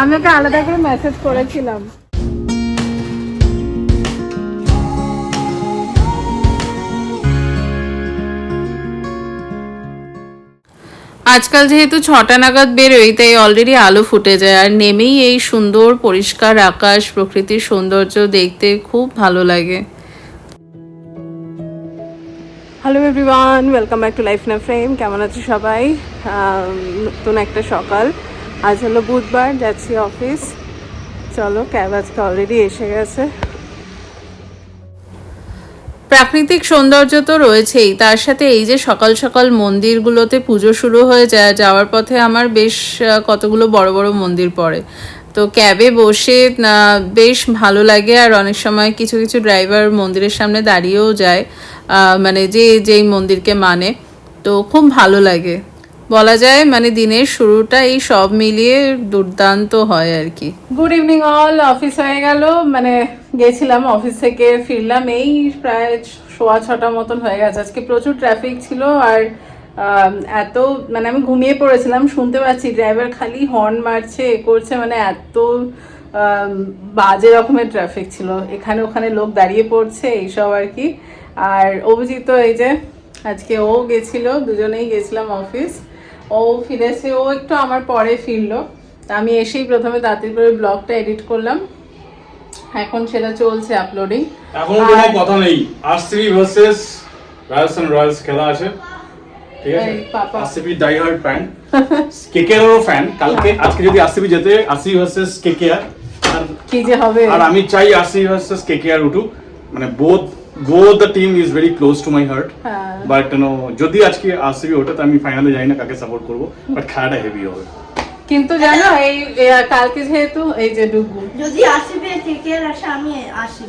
আমি ওকে আলাদা করে মেসেজ করেছিলাম। আজকাল যেহেতু ছটা নাগাদ বেরোই তাই অলরেডি আলো ফুটে যায়। আর নেমেই এই সুন্দর পরিষ্কার আকাশ প্রকৃতির সৌন্দর্য দেখতে খুব ভালো লাগে। Hello everyone welcome back to life না ফ্রেম কেমন আছো সবাই? নতুন একটা সকাল। আজ হলো বুধবার, যাচ্ছি অফিস চলো, ক্যাব আজকে অলরেডি এসে গেছে। প্রাকৃতিক সৌন্দর্য তো রয়েছেই, তার সাথে এই যে সকাল সকাল মন্দিরগুলোতে পুজো শুরু হয়ে যায়, যাওয়ার পথে আমার বেশ কতগুলো বড় বড় মন্দির পড়ে। তো ক্যাবে বসে বেশ ভালো লাগে, আর অনেক সময় কিছু কিছু ড্রাইভার মন্দিরের সামনে দাঁড়িয়েও যায় মানে যে, যেই মন্দিরকে মানে। তো খুব ভালো লাগে। বলা যায় মানে দিনের শুরুটা এই সব মিলিয়ে দুর্দান্ত হয় আর কি। গুড ইভিনিং অল অফিস হয়ে গেল। মানে গেছিলাম অফিস থেকে ফিরলাম, এই প্রায় সোয়া ছটা মতন হয়ে গেছে। আজকে প্রচুর ট্রাফিক ছিল আর এত মানে আমি ঘুমিয়ে পড়েছিলাম, শুনতে পাচ্ছি ড্রাইভার খালি হর্ন মারছে, এ করছে মানে এত বাজে রকমের ট্রাফিক ছিল। এখানে ওখানে লোক দাঁড়িয়ে পড়ছে, এইসব আর কি। আর অভিজিৎ এই যে, আজকে ও গেছিল, দুজনেই গেছিলাম অফিস ও ফিরেছে ও একটু আমার পরে ফিরলো। তা আমি এসেই প্রথমে তাড়াতাড়ি করে ব্লগটা এডিট করলাম। এখন সেটা চলছে আপলোডিং এখন কোনো কথা নেই। আরসিবি ভার্সেস রাজস্থান রয়্যালস খেলা আছে। ঠিক আছে। আরসিবি ডাই হার্ড ফ্যান কেকেআরও ফ্যান কালকে আজকে যদি আরসিবি জেতে আরসিবি ভার্সেস কেকেআর কি যে হবে। আর আমি চাই আরসিবি ভার্সেস কেকেআর উঠুক। মানে both both the team is very close to my heart হ্যাঁ। বাট নো যদি আজকে আরসিবি ওঠে তো আমি ফাইনালে জানি না কাকে সাপোর্ট করব বাট খেলাটা হেভি হবে কিন্তু জানো এই এ, কালকে যেহেতু এই যে ডুবু যদি আসিবে কেকের আসে আমি আসি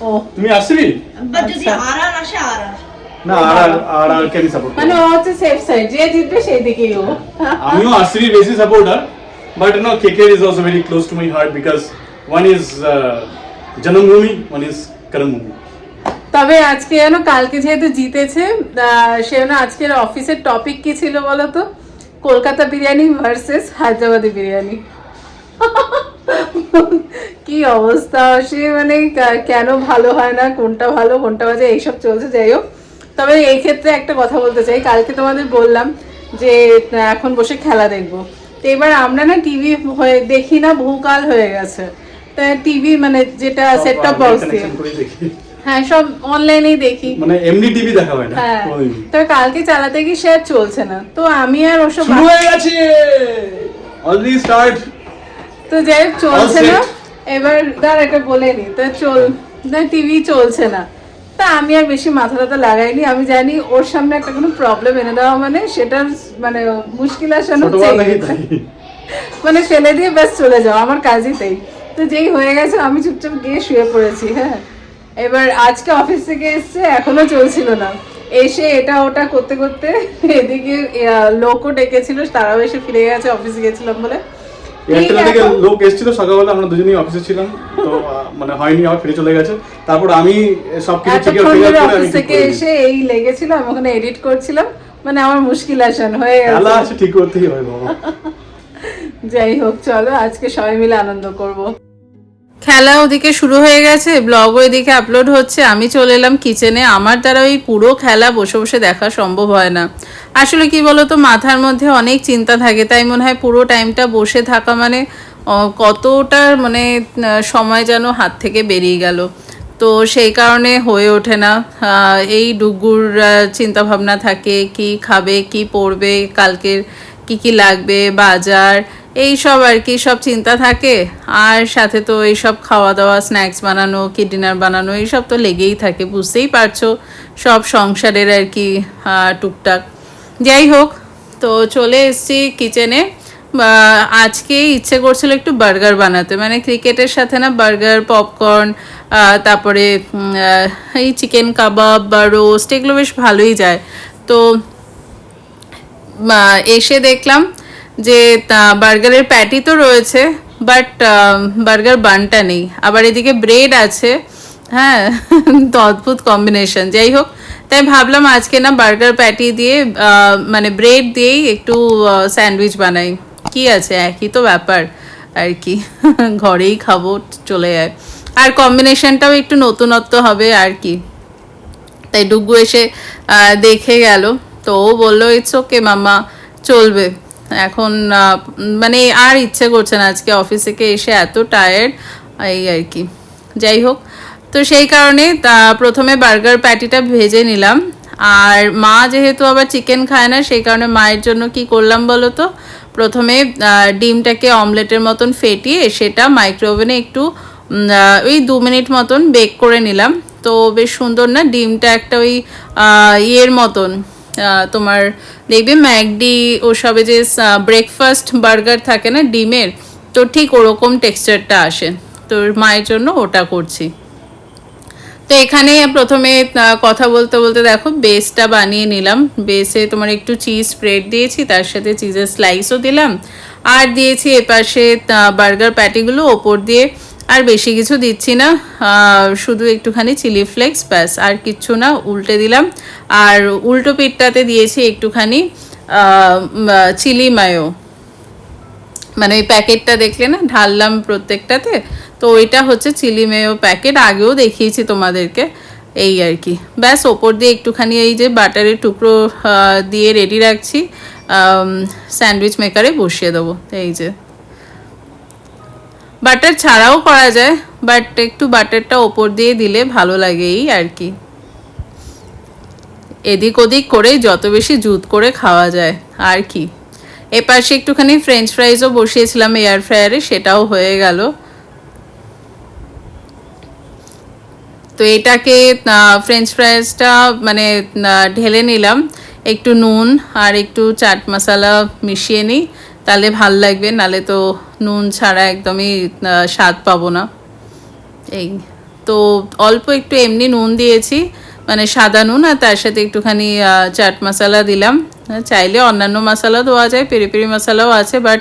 ও তুমি আরসিবি বাট যদি আচ্ছা। আর আর আসে আর আর না আর আর আর আর কে আমি সাপোর্ট মানে করব ও হচ্ছে সেফ সাইড যে জিতবে সেই দিকেই ও আমিও আরসিবি বেশি supporter but no KKR is also very close to my heart because one is জন্মভূমি ওয়ান ইজ করমভূমি তবে আজকে যেন কালকে যেহেতু জিতেছে সে যেন আজকের অফিসের টপিক কি ছিল বলো তো কলকাতা বিরিয়ানি ভার্সেস হায়দ্রাবাদি বিরিয়ানি। কি অবস্থা সে মানে কেন ভালো হয় না কোনটা ভালো কোনটা বাজে এইসব চলছে যাই হোক। তবে এই ক্ষেত্রে একটা কথা বলতে চাই কালকে তোমাদের বললাম যে এখন বসে খেলা দেখব। তো এবার আমরা না টিভি হয়ে দেখি না বহুকাল হয়ে গেছে। তা টিভি মানে যেটা সেট টপ বক্স দিয়ে। হ্যাঁ সব অনলাইনেই দেখি। মানে এমনি টিভি দেখা হয় না? হ্যাঁ। তবে কালকে চালাতে গিয়ে সে চলছে না। তো আমি আর ওসব শুরু হয়ে গেছে! অলরেডি স্টার্ট তো যাই চলছে না। এবার দাঁড় একটা বলে নি তো চল না টিভি চলছে না। তা আমি আর বেশি মাথা টাথা লাগাইনি। আমি জানি ওর সামনে একটা কোনো প্রবলেম এনে দেওয়া মানে সেটার মানে মুশকিল আসানো মানে ফেলে দিয়ে ব্যাস চলে যাও আমার কাজই তাই। তো যেই হয়ে গেছে আমি চুপচাপ গিয়ে শুয়ে পড়েছি হ্যাঁ। এবার আজকে অফিস থেকে এসছে এখনও চলছিল না। এসে এটা ওটা করতে করতে এদিকে লোকও ডেকেছিল তারাও এসে ফিরে গেছে অফিসে গেছিলাম বলে। থেকে লোক এসেছিল সকালবেলা আমরা দুজনেই অফিসে ছিলাম তো মানে হয়নি আবার ফিরে চলে গেছে। তারপর আমি সবকিছু ধরে করে অফিস থেকে এসে এই লেগেছিল আমি ওখানে এডিট করছিলাম মানে আমার মুশকিল আসান হয়ে গেছে। ঠিক করতেই হয় বাবা। যাই হোক চলো আজকে সবাই মিলে আনন্দ করব। খেলা ওদিকে শুরু হয়ে গেছে ব্লগও এদিকে আপলোড হচ্ছে, আমি চলে এলাম কিচেনে আমার দ্বারা ওই পুরো খেলা বসে বসে দেখা সম্ভব হয় না। আসলে কি বলতো, মাথার মধ্যে অনেক চিন্তা থাকে, তাই মনে হয় পুরো টাইমটা বসে থাকা মানে কতটা মানে সময় যেন হাত থেকে বেরিয়ে গেল। তো সেই কারণে হয়ে ওঠে না। এই ডুগুর চিন্তা ভাবনা থাকে, কি খাবে, কি পড়বে কালকের কি কি লাগবে, বাজার এই সব আর কি, সব চিন্তা থাকে। আর সাথে তো এইসব খাওয়া দাওয়া স্ন্যাক্স বানানো কি ডিনার বানানো এইসব তো লেগেই থাকে, বুঝতেই পারছ। সব সংসারের আর কি টুকটাক। যাই হোক, তো চলে এসছি কিচেনে আজকে ইচ্ছে করছিল একটু বার্গার বানাতে। মানে ক্রিকেটের সাথে না বার্গার পপকর্ন তারপরে এই চিকেন কাবাব বা রোস্ট এগুলো বেশ ভালোই যায়। তো এসে দেখলাম যে, তা- বার্গারের প্যাটি তো রয়েছে বাট বার্গার বানটা নেই। আবার এদিকে ব্রেড আছে হ্যাঁ তো অদ্ভুত কম্বিনেশন যাই হোক, তাই ভাবলাম আজকে না বার্গার প্যাটি দিয়ে মানে ব্রেড দিয়েই একটু স্যান্ডউইচ বানাই। কি আছে? একই তো ব্যাপার, আর কি। ঘরেই খাব, চলে যায়। আর কম্বিনেশনটাও একটু নতুনত্ব হবে, আর কি। তাই ডুগু এসে দেখে গেল। তো ও বলল ইটস ওকে মামা চলবে। এখন মানে আর ইচ্ছে করছে না আজকে অফিস থেকে এসে এত টায়ার্ড এই আর কি। যাই হোক, তো সেই কারণে, তা প্রথমে বার্গার প্যাটিটা ভেজে নিলাম। আর মা যেহেতু আবার চিকেন খায় না, সেই কারণে মায়ের জন্য কি করলাম বলো তো? প্রথমে ডিমটাকে অমলেটের মতন ফেটিয়ে সেটা মাইক্রোওভেনে একটু ওই দু মিনিট মতন বেক করে নিলাম। তো বেশ সুন্দর না, ডিমটা একটা ওই ইয়ের মতন তোমার দেখবে ম্যাকডি ওসবে যে ব্রেকফাস্ট বার্গার থাকে না, ডিমের, তো ঠিক ওরকম টেক্সচারটা আসে। তো মায়ের জন্য ওটা করছি। তো এখানে প্রথমে কথা বলতে বলতে দেখো, বেসটা বানিয়ে নিলাম। বেসে তোমার একটু চিজ স্প্রেড দিয়েছি, তার সাথে চিজের স্লাইসও দিলাম। আর দিয়েছি এপাশে বার্গার প্যাটিগুলো ওপর দিয়ে। আর বেশি কিছু দিচ্ছি না। শুধু একটুখানি চিলি ফ্লেক্স, ব্যাস, আর কিচ্ছু না, উল্টে দিলাম। আর উল্টো পিঠটাতে দিয়েছি একটুখানি চিলি মায়ো। মানে ওই প্যাকেটটা দেখলে না, ঢাললাম প্রত্যেকটাতে, তো ওইটা হচ্ছে চিলি মেয়ো প্যাকেট। আগেও দেখিয়েছি তোমাদেরকে, এই আর কি। ব্যাস, ওপর দিয়ে একটুখানি এই যে বাটারের টুকরো দিয়ে রেডি রাখছি স্যান্ডউইচ মেকারে বসিয়ে দেবো, এই যে। বাটার ছাড়াও করা যায় বাট একটু বাটারটা ওপর দিয়ে দিলে ভালো লাগেই আর কি। এদিক ওদিক করে যত বেশি জুত করে খাওয়া যায়, আর কি। এপাশে একটুখানি ফ্রেঞ্চ ফ্রাইজও বসিয়েছিলাম এয়ার ফ্রায়ারে সেটাও হয়ে গেল। তো এটাকে ফ্রেঞ্চ ফ্রাইজটা মানে ঢেলে নিলাম। একটু নুন আর একটু চাট মশলা মিশিয়ে নিই, তাহলে ভালো লাগবে, নালে তো নুন ছাড়া একদমই স্বাদ পাবো না। এই তো অল্প একটু এমনি নুন দিয়েছি মানে সাদা নুন আর তার সাথে একটুখানি চাট মশলা দিলাম। হ্যাঁ, চাইলে অন্যান্য মশলা দেওয়া যায় পেরি পেরি মশলাও আছে বাট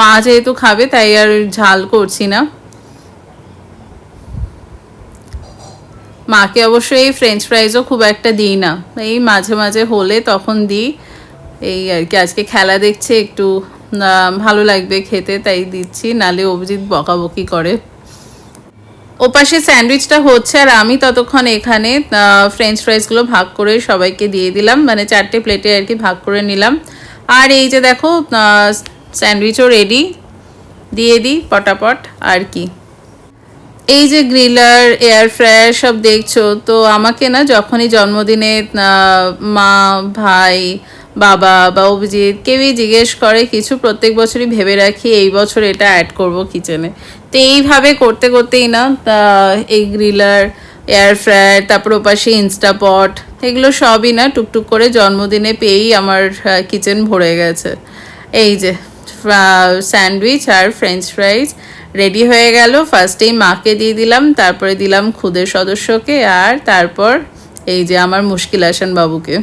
মা যেহেতু খাবে তাই আর ঝাল করছি না। মাকে অবশ্য এই ফ্রেঞ্চ ফ্রাইজও খুব একটা দিই না। এই মাঝে মাঝে হলে তখন দিই। এই আর কি আজকে খেলা দেখছে একটু ভালো লাগবে খেতে, তাই দিচ্ছি। নালে অভিজিৎ বকাবকি করে। ওপাশে স্যান্ডউইচটা হচ্ছে, আর আমি ততক্ষণ এখানে ফ্রেঞ্চ ফ্রাইসগুলো ভাগ করে সবাইকে দিয়ে দিলাম। মানে চারটে প্লেটে আর কি ভাগ করে নিলাম। আর এই যে দেখো স্যান্ডউইচও রেডি দিয়ে দিই পটাপট, আর কি। এই যে গ্রিলার এয়ার ফ্রায়ার সব দেখছ, তো আমাকে না যখনই জন্মদিনে মা, ভাই বাবা বা অভিজিৎ কেউই জিজ্ঞেস করে কিছু প্রত্যেক বছরই ভেবে রাখি এই বছর এটা অ্যাড করব কিচেনে তো এইভাবে করতে করতেই না এই গ্রিলার এয়ার ফ্রায়ার তারপর ওপাশে ইনস্টাপট এগুলো সবই না টুকটুক করে জন্মদিনে পেয়েই আমার কিচেন ভরে গেছে। এই যে স্যান্ডউইচ আর ফ্রেঞ্চ ফ্রাইজ রেডি হয়ে গেল। ফার্স্টেই মাকে দিয়ে দিলাম, তারপরে দিলাম খুদের সদস্যকে আর তারপর এই যে আমার মুশকিল আসান বাবুকে।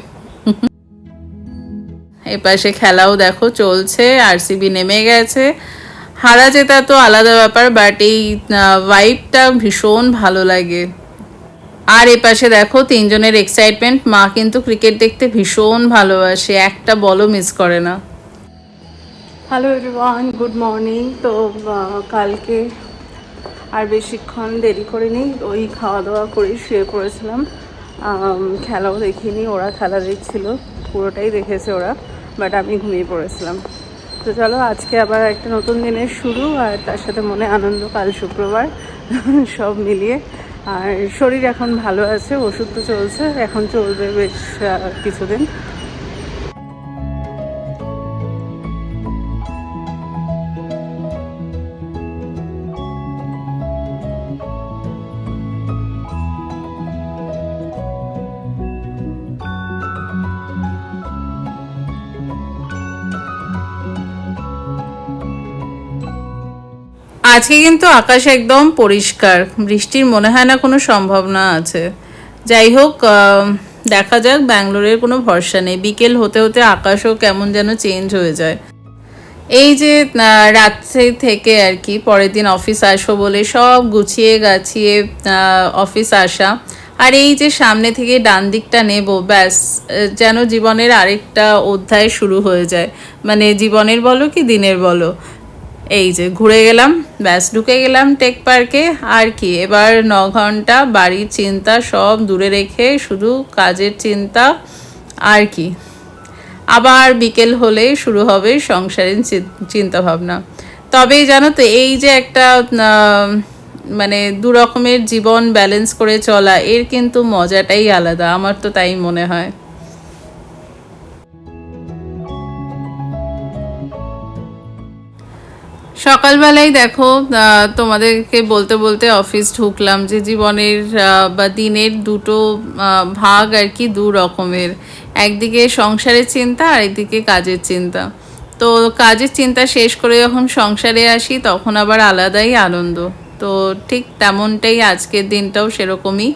এপাশে খেলাও দেখো চলছে আরসিবি নেমে গেছে। হারা জেতা তো আলাদা ব্যাপার বাট এই ভাইবটা ভীষণ ভালো লাগে। আর এপাশে দেখো তিনজনের এক্সাইটমেন্ট মা কিন্তু ক্রিকেট দেখতে ভীষণ ভালোবাসে, একটা বলও মিস করে না। হ্যালো এভরিওয়ান গুড মর্নিং তো কালকে আর বেশিক্ষণ দেরি করিনি, ওই খাওয়া দাওয়া করে শুয়ে পড়েছিলাম। খেলাও দেখিনি, ওরা খেলা দেখছিল, পুরোটাই দেখেছে ওরা। বাট আমি ঘুমিয়ে পড়েছিলাম। তো চলো, আজকে আবার একটা নতুন দিনের শুরু আর তার সাথে মনে আনন্দ, কাল শুক্রবার, সব মিলিয়ে। আর শরীর এখন ভালো আছে, ওষুধ তো চলছে, এখন চলবে বেশ কিছুদিন। আজকে কিন্তু আকাশ একদম পরিষ্কার। বৃষ্টির মনে হয় না কোনো সম্ভাবনা আছে। যাই হোক দেখা যাক, ব্যাঙ্গালোরের কোনো ভরসা নেই। বিকেল হতে হতে আকাশও কেমন যেন চেঞ্জ হয়ে যায়। এই যে রাত্রে থেকে আর কি, পরের দিন অফিস আসব বলে সব গুছিয়ে গাছিয়ে অফিস আসা। আর এই যে সামনে থেকে ডান দিকটা নেব, ব্যাস যেন জীবনের আরেকটা অধ্যায় শুরু হয়ে যায়। মানে জীবনের বলো কি দিনের বলো? এই যে ঘুরে গেলাম, ব্যাস ঢুকে গেলাম টেক পার্কে আর কি, এবার ন ঘণ্টা বাড়ির চিন্তা সব দূরে রেখে শুধু কাজের চিন্তা আর কি। আবার বিকেল হলে শুরু হবে সংসারের চিন্তা ভাবনা। তবে জানো তো, এই যে একটা মানে দু রকমের জীবন ব্যালেন্স করে চলা, এর কিন্তু মজাটাই আলাদা, আমার তো তাই মনে হয়। সকালবেলায় দেখো তোমাদেরকে বলতে বলতে অফিস ঢুকলাম যে জীবনের বা দিনের দুটো ভাগ আর কি দু রকমের। একদিকে সংসারের চিন্তা আর একদিকে কাজের চিন্তা। তো কাজের চিন্তা শেষ করে যখন সংসারে আসি, তখন আবার আলাদাই আনন্দ। তো ঠিক তেমনটাই আজকের দিনটাও সেরকমই।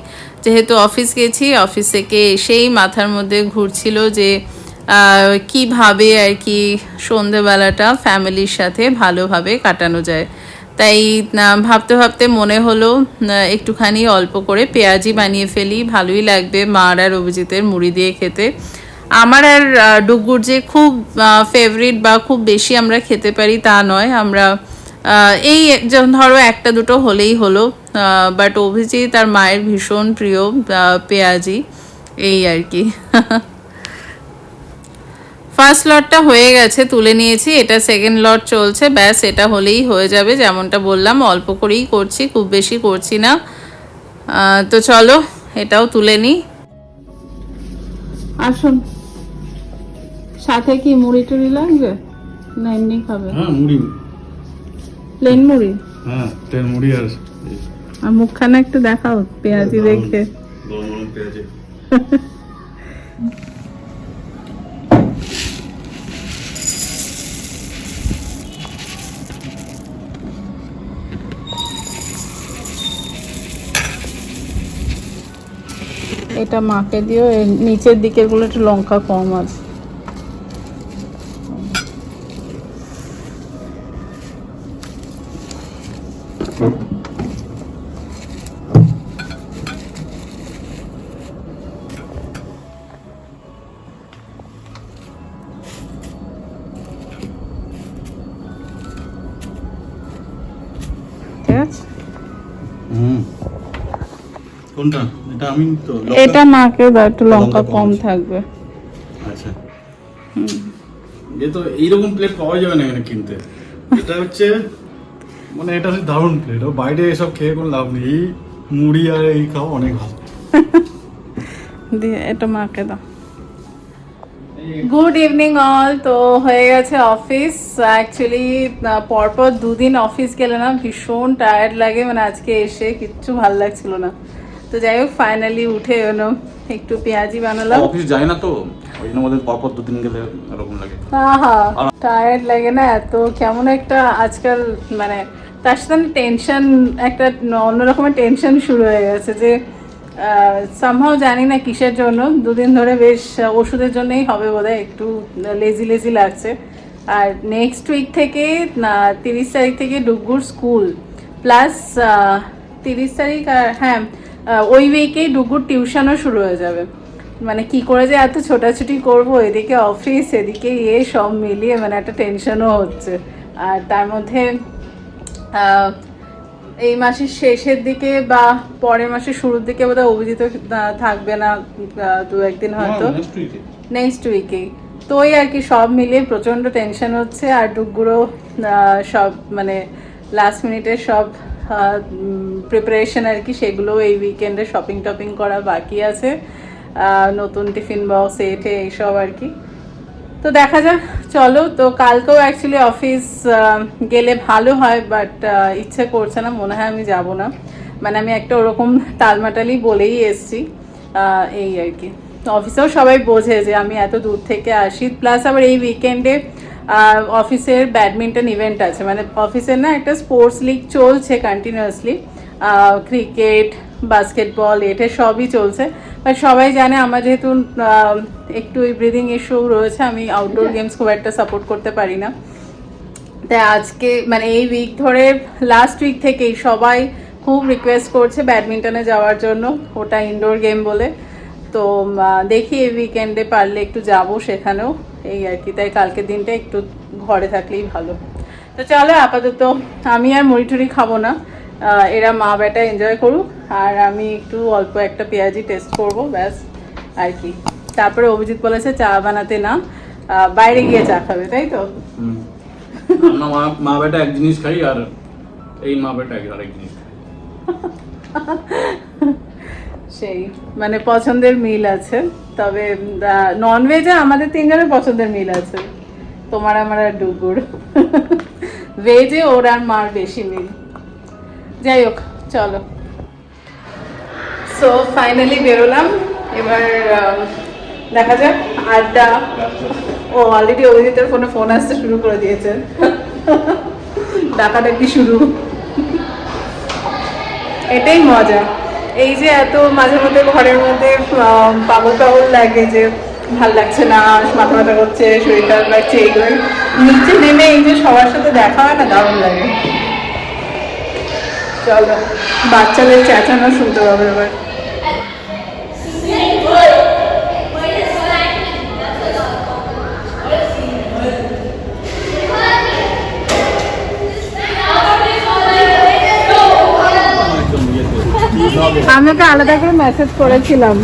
যেহেতু অফিস গেছি অফিস থেকে এসেই মাথার মধ্যে ঘুরছিল যে কীভাবে আর কি সন্ধেবেলাটা ফ্যামিলির সাথে ভালোভাবে কাটানো যায়। তাই ভাবতে ভাবতে মনে হলো একটুখানি অল্প করে পেঁয়াজি বানিয়ে ফেলি, ভালোই লাগবে মার আর অভিজিতের মুড়ি দিয়ে খেতে। আমার আর ডুগুর যে খুব ফেভারিট বা খুব বেশি আমরা খেতে পারি তা নয়। আমরা এই ধরো একটা দুটো হলেই হলো বাট অভিজিৎ তার মায়ের ভীষণ প্রিয় পেঁয়াজি, এই আর কি। ফার্স্ট লটটা হয়ে গেছে তুলে নিয়েছি এটা সেকেন্ড লট চলছে ব্যাস এটা হলেই হয়ে যাবে যেমনটা বললাম অল্প করেই করছি খুব বেশি করছি না। তো চলো এটাও তুলে নিই। আসুন। সাথে কি মুড়ি টুড়ি লাগবে? না এমনি খাবে। হ্যাঁ মুড়ি। প্লেন মুড়ি? হ্যাঁ তেল মুড়ি আর আর মুখখানা একটু দেখাও পেঁয়াজি দেখে। গরম গরম পেঁয়াজি। এটা মাকে দিও এর নিচের দিকেরগুলো একটু লঙ্কা কম আছে। এটা আমি তো এটা মাকে দাও একটু লঙ্কা কম থাকবে। আচ্ছা। এ তো এইরকম প্লেট পাওয়া যাবে না এখানে কিনতে। এটা হচ্ছে মানে এটা হচ্ছে দারুণ প্লেট ও বাইরে এসব খেয়ে কোনো লাভ নেই। মুড়ি আর এই খাও অনেক ভালো। দিয়ে এটা মাকে দাও। গুড ইভিনিং অল তো হয়ে গেছে অফিস অ্যাকচুয়ালি পরপর দুদিন অফিস গেলে না ভীষণ টায়ার্ড লাগে। মানে আজকে এসে কিচ্ছু ভালো লাগছিল না। তো যাই হোক ফাইনালি উঠে এলো একটু পেঁয়াজি বানালাম। অফিস যায় না তো? ওই জন্য আমাদের পরপর দুদিন গেলে এরকম লাগে। আহা টায়ার্ড লাগে না এত? কেমন একটা আজকাল মানে তার সাথে টেনশন একটা অন্যরকমের টেনশন শুরু হয়ে গেছে যে সামহাও জানি না কিসের জন্য। দুদিন ধরে বেশ ওষুধের জন্যই হবে বোধহয় একটু লেজি লেজি লাগছে। আর নেক্সট উইক থেকে তিরিশ তারিখ থেকে ডুগুর স্কুল প্লাস তিরিশ তারিখ আর হ্যাঁ ওই উইকেই ডুগুর টিউশনও শুরু হয়ে যাবে। মানে কি করে যে এত ছোটাছুটি করব? এদিকে অফিস এদিকে ইয়ে সব মিলিয়ে মানে একটা টেনশনও হচ্ছে। আর তার মধ্যে এই মাসের শেষের দিকে বা পরের মাসের শুরুর দিকে বোধহয় অভিজিৎ থাকবে না দু একদিন হয়তো। নেক্সট উইকে উইকেই তো ওই আর কি সব মিলিয়ে প্রচণ্ড টেনশন হচ্ছে। আর ডুগুরো সব মানে লাস্ট মিনিটের সব প্রিপারেশন আর কি, সেগুলো এই উইকেন্ডে শপিং টপিং করা বাকি আছে। নতুন টিফিন বক্স এটে এইসব আর কি। তো দেখা যাক, চলো, তো কালকেও অ্যাকচুয়ালি অফিস গেলে ভালো হয় বাট ইচ্ছে করছে না, মনে হয় আমি যাব না। মানে আমি একটা ওরকম তালমাটালি বলেই এসছি এই আর কি। অফিসেও সবাই বোঝে যে আমি এত দূর থেকে আসি প্লাস আবার এই উইকেন্ডে অফিসের ব্যাডমিন্টন ইভেন্ট আছে। মানে অফিসের না একটা স্পোর্টস লিগ চলছে কন্টিনিউয়াসলি ক্রিকেট বাস্কেটবল এটা সবই চলছে। বাট সবাই জানে আমার যেহেতু একটু ব্রিদিং ইস্যু রয়েছে আমি আউটডোর গেমস খুব একটা সাপোর্ট করতে পারি না। তাই আজকে মানে এই উইক ধরে লাস্ট উইক থেকেই সবাই খুব রিকোয়েস্ট করছে ব্যাডমিন্টনে যাওয়ার জন্য ওটা ইনডোর গেম বলে। তো দেখি এই উইকেন্ডে পারলে একটু যাব সেখানেও। এই আর কি তাই কালকের দিনটা একটু ঘরে থাকলেই ভালো। তো চলো আপাতত আমি আর মুড়ি টুড়ি খাব না। এরা মা বেটা এনজয় করুক আর আমি একটু অল্প একটা পেঁয়াজি টেস্ট করব ব্যাস আর কি। তারপরে অভিজিৎ বলেছে চা বানাতে না। বাইরে গিয়ে চা খাবে তাই তো। মা বেটা এক জিনিস খাই আর এই মা বেটা এক আরেক জিনিস খাই। সেই মানে পছন্দের মিল আছে। তবে নন ভেজে আমাদের তিনজনের পছন্দের মিল আছে। তোমার, আমার আর ডুগুর ভেজে ওর আর মার বেশি মিল। যাই হোক, চলো। সো ফাইনালি বেরোলাম। এবার দেখা যাক, আড্ডা। ও অলরেডি অভিজিতের ফোনে ফোন আসতে শুরু করে দিয়েছে। ডাকাডাকি শুরু। এটাই মজা। এই যে এত মাঝে মধ্যে ঘরের মধ্যে পাগল পাগল লাগে যে ভালো লাগছে না, মাথা ব্যথা করছে শরীর খারাপ লাগছে এইগুলো নিচে নেমে এই যে সবার সাথে দেখা হয় না, দারুণ লাগে। চলো, বাচ্চাদের চেঁচানো শুনতে হবে এবার একদম ইয়েতে আমি ওকে আলাদা করে মেসেজ করেছিলাম।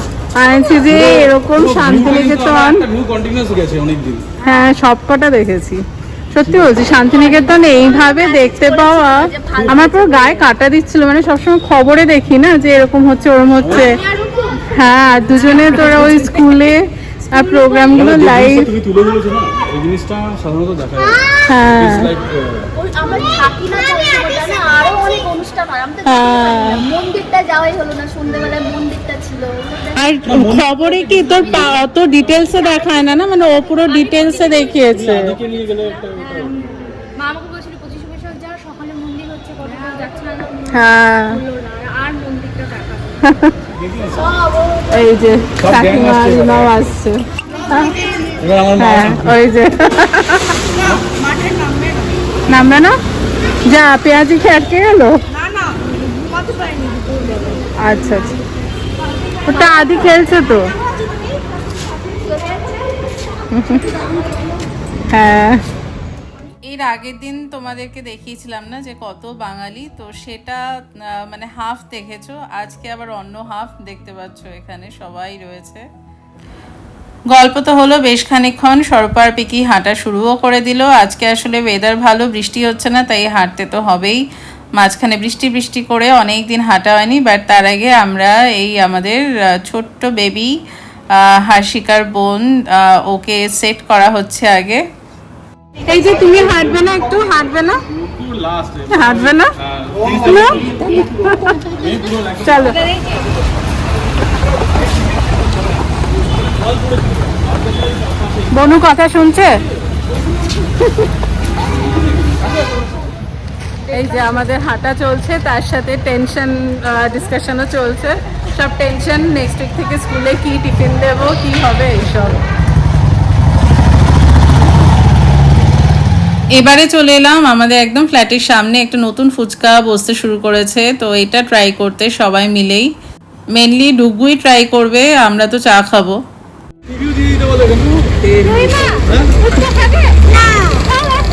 আনছি যে এরকম শান্তিনিকেতন হ্যাঁ সবকটা দেখেছি। সত্যি বলছি শান্তিনিকেতন এইভাবে দেখতে পাওয়া আমার পুরো গায়ে কাটা দিচ্ছিল। মানে সবসময় খবরে দেখি না যে এরকম হচ্ছে ওরম হচ্ছে। হ্যাঁ আর দুজনে তোরা ওই স্কুলে আর প্রোগ্রামগুলো লাইভ তুমি তুলে ধরেছো না এই জিনিসটা সাধারণত দেখা যায়। হ্যাঁ। ইটস লাইক ওই আমরা থাকি না তো ওই সময়টা না আরও অনেক অনুষ্ঠান হয় আমরা তো হ্যাঁ। মন্দিরটা যাওয়াই হলো না। সন্ধ্যেবেলায় মন্দিরটা ছিল। আর খবরে কি তোর অত ডিটেলসে দেখায় না না? মানে ও পুরো ডিটেলসে দেখিয়েছে। মা আমাকে বলছিল পঁচিশে বৈশাখ যা সকালে মন্দির হচ্ছে কত যাচ্ছে না না হ্যাঁ। হলো আর মন্দিরটা দেখা এই যে কাকিমা আসছে রিমাও হ্যাঁ ওই যে। নামবে না। যা পেঁয়াজি খেয়ে আটকে গেল? আচ্ছা আচ্ছা। ওটা আদি খেলছে তো। হ্যাঁ। এর আগের দিন তোমাদেরকে দেখিয়েছিলাম না যে কত বাঙালি? তো সেটা মানে হাফ দেখেছ। আজকে আবার অন্য হাফ দেখতে পাচ্ছ এখানে, সবাই রয়েছে। গল্প তো হলো বেশ খানিকক্ষণ। সরপার পিকি হাঁটা শুরুও করে দিল। আজকে আসলে ওয়েদার ভালো, বৃষ্টি হচ্ছে না, তাই হাঁটতে তো হবেই। মাঝখানে বৃষ্টি বৃষ্টি করে অনেক দিন হাঁটা হয়নি বাট তার আগে আমরা এই আমাদের ছোট্ট বেবি হার্ষিকার বোন ওকে সেট করা হচ্ছে আগে। এই যে তুমি হাঁটবে না একটু, হাঁটবে না? হাঁটবে না? চলো। বনু কথা শুনছে? এই যে আমাদের হাঁটা চলছে তার সাথে টেনশন ডিসকাশনও চলছে। সব টেনশন নেক্সট উইক থেকে স্কুলে কি টিফিন দেব কি হবে এইসব। এবারে চলে এলাম আমাদের একদম ফ্ল্যাটের সামনে একটা নতুন ফুচকা বসতে শুরু করেছে তো এটা ট্রাই করতে সবাই মিলেই। মেনলি ডুগুই ট্রাই করবে আমরা তো চা খাব। Review দিয়ে দিতে বলো কিন্তু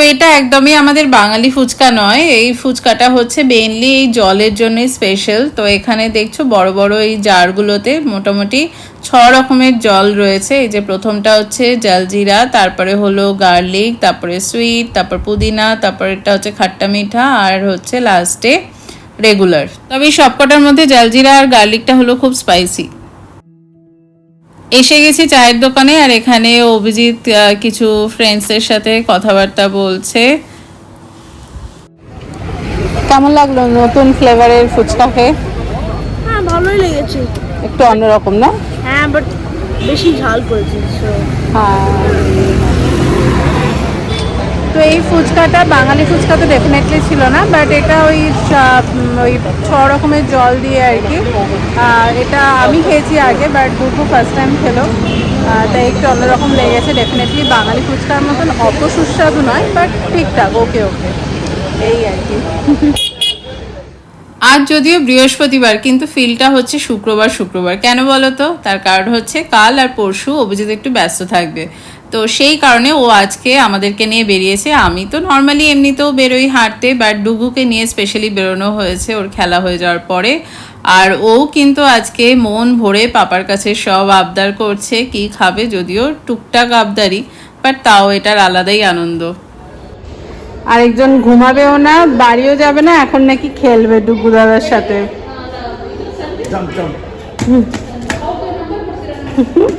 তো এটা একদমই আমাদের বাঙালি ফুচকা নয়। এই ফুচকাটা হচ্ছে মেনলি এই জলের জন্য স্পেশাল তো এখানে দেখছ বড় বড় এই জারগুলোতে মোটামুটি ছ রকমের জল রয়েছে। এই যে প্রথমটা হচ্ছে জলজিরা, তারপরে হলো গার্লিক, তারপরে সুইট, তারপর পুদিনা, তারপর এটা হচ্ছে খাট্টা মিঠা, আর হচ্ছে লাস্টে রেগুলার তবে এই সবকটার মধ্যে জলজিরা আর গার্লিকটা হলো খুব স্পাইসি এসে গেছি চায়ের দোকানে আর এখানে অভিজিৎ কিছু ফ্রেন্ডসের সাথে কথাবার্তা বলছে। কেমন লাগল নতুন ফ্লেভারের ফুচকা খেয়ে হ্যাঁ ভালোই লেগেছে। একটু অন্যরকম না? হ্যাঁ বাট বেশি ঝাল করেছে হ্যাঁ। তো এই ফুচকাটা, বাঙালি ফুচকা তো ডেফিনেটলি ছিল না বাট এটা ওই ওই ছ রকমের জল দিয়ে আর কি। এটা আমি খেয়েছি আগে বাট দুটো ফার্স্ট টাইম খেলো। তাই একটু অন্যরকম লেগেছে ডেফিনেটলি বাঙালি ফুচকার মতন অত সুস্বাদু নয় বাট ঠিকঠাক ওকে ওকে এই আর কি। আজ যদিও বৃহস্পতিবার, কিন্তু ফিলটা হচ্ছে শুক্রবার শুক্রবার। কেন বলো তো? তার কারণ হচ্ছে কাল আর পরশু অভিজিৎ একটু ব্যস্ত থাকবে। তো সেই কারণে ও আজকে আমাদেরকে নিয়ে বেরিয়েছে। আমি তো নর্মালি এমনিতেও বেরোই হাঁটতে বাট ডুগুকে নিয়ে স্পেশালি বেরোনো হয়েছে ওর খেলা হয়ে যাওয়ার পরে। আর ও কিন্তু আজকে মন ভরে পাপার কাছে সব আবদার করছে কি খাবে যদিও টুকটাক আবদারি বাট তাও এটার আলাদাই আনন্দ। আরেকজন ঘুমাবেও না বাড়িও যাবে না এখন নাকি খেলবে ডুগু দাদার সাথে।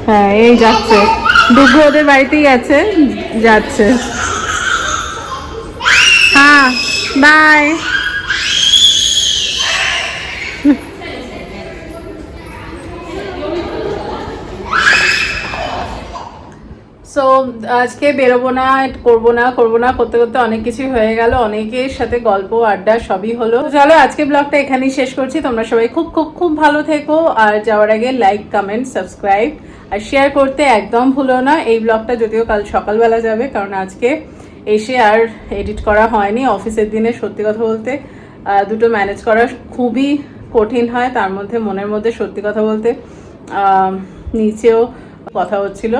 হ্যাঁ এই যাচ্ছে। ডুগু ওদের বাড়িতেই আছে যাচ্ছে। হ্যাঁ বাই সো আজকে বেরোবো না, করব না করব না, করতে করতে অনেক কিছু হয়ে গেল, অনেকের সাথে গল্প, আড্ডা সবই হলো। চলো, আজকে ব্লগটা এখানেই শেষ করছি। তোমরা সবাই খুব খুব খুব ভালো থেকো, আর যাওয়ার আগে লাইক কমেন্ট সাবস্ক্রাইব আর শেয়ার করতে একদম ভুলো না। এই ব্লগটা যদিও কাল সকালবেলা যাবে, কারণ আজকে এসে আর এডিট করা হয়নি, অফিসের দিনে সত্যি কথা বলতে। দুটো ম্যানেজ করা খুবই কঠিন হয়, তার মধ্যে মনের মধ্যে সত্যি কথা বলতে নিচেও কথা হচ্ছিল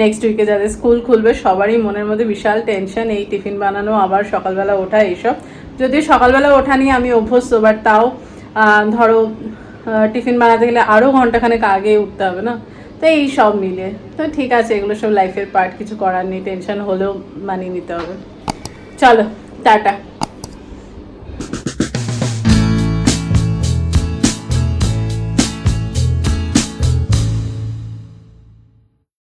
নেক্সট উইকে যাদের স্কুল খুলবে, সবারই মনের মধ্যে বিশাল টেনশন এই টিফিন বানানো, আবার সকালবেলা ওঠা, এইসব। যদিও সকালবেলা ওঠা নিয়ে আমি অভ্যস্ত বাট তাও ধরো টিফিন বানাতে গেলে আরও ঘন্টাখানেক আগে উঠতে হবে না? তো এই সব মিলে তো ঠিক আছে, এগুলো সব লাইফের পার্ট কিছু করার নেই টেনশন হলেও মানিয়ে নিতে হবে। চলো, টাটা।